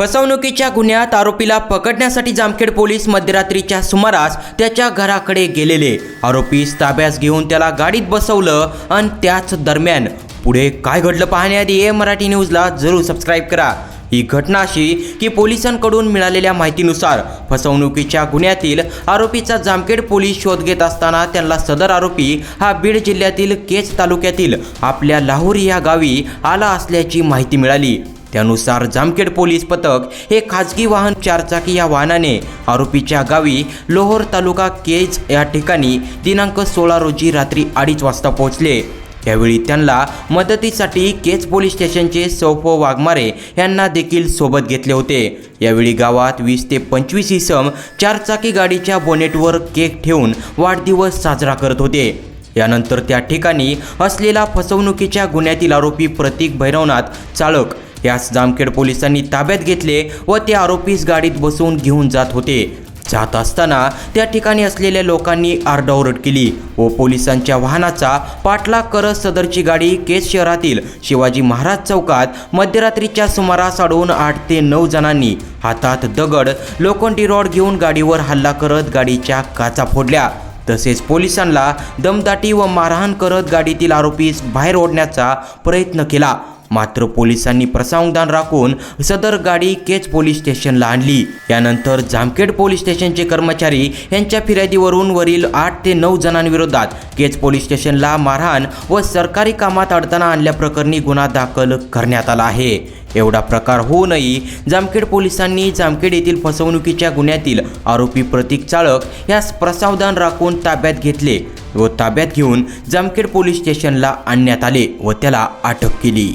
फसवणुकीच्या गुन्ह्यात आरोपीला पकडण्यासाठी जामखेड पोलीस मध्यरात्रीच्या सुमारास त्याच्या घराकडे गेलेले. आरोपीस ताब्यास घेऊन त्याला गाडीत बसवलं आणि त्याच दरम्यान पुढे काय घडलं पाहण्याआधी ए मराठी न्यूजला जरूर सबस्क्राईब करा. ही घटना अशी की पोलिसांकडून मिळालेल्या माहितीनुसार फसवणुकीच्या गुन्ह्यातील आरोपीचा जामखेड पोलीस शोध घेत असताना त्यांना सदर आरोपी हा बीड जिल्ह्यातील केज तालुक्यातील आपल्या लाहोरी या गावी आला असल्याची माहिती मिळाली. त्यानुसार जामखेड पोलीस पथक हे खाजगी वाहन चारचाकी या वाहनाने आरोपीच्या गावी लोहोर तालुका केज या ठिकाणी दिनांक सोळा रोजी रात्री अडीच वाजता पोहोचले. यावेळी त्यांना मदतीसाठी केज पोलीस स्टेशनचे सौफो वाघमारे यांना देखील सोबत घेतले होते. यावेळी गावात वीस ते पंचवीस इसम चारचाकी गाडीच्या बोनेटवर केक ठेवून वाढदिवस साजरा करत होते. यानंतर त्या ठिकाणी असलेला फसवणुकीच्या गुन्ह्यातील आरोपी प्रतीक भैरवनाथ चालक यास जामखेड पोलिसांनी ताब्यात घेतले व ते आरोपीस गाडीत बसवून घेऊन जात होते. जात असताना त्या ठिकाणी असलेल्या लोकांनी आरडाओरड केली व पोलिसांच्या वाहनाचा पाठलाग करत सदरची गाडी केस शहरातील शिवाजी महाराज चौकात मध्यरात्रीच्या सुमारास अडवून आठ ते नऊ जणांनी हातात दगड लोखंडी रॉड घेऊन गाडीवर हल्ला करत गाडीच्या काचा फोडल्या. तसेच पोलिसांना दमदाटी व मारहाण करत गाडीतील आरोपीस बाहेर ओढण्याचा प्रयत्न केला. मात्र पोलिसांनी प्रसावधान राखून सदर गाडी केच पोलीस स्टेशनला आणली. यानंतर जामखेड पोलीस स्टेशनचे कर्मचारी यांच्या फिर्यादीवरून वरील आठ ते नऊ जणांविरोधात केच पोलीस स्टेशनला मारहाण व सरकारी कामात अडथळा आणल्याप्रकरणी गुन्हा दाखल करण्यात आला आहे. एवढा प्रकार होऊनही जामखेड पोलिसांनी जामखेड येथील फसवणुकीच्या गुन्ह्यातील आरोपी प्रतीक चाळक यास प्रसावधान राखून ताब्यात घेतले व ताब्यात घेऊन जामखेड पोलीस स्टेशनला आणण्यात आले व त्याला अटक केली.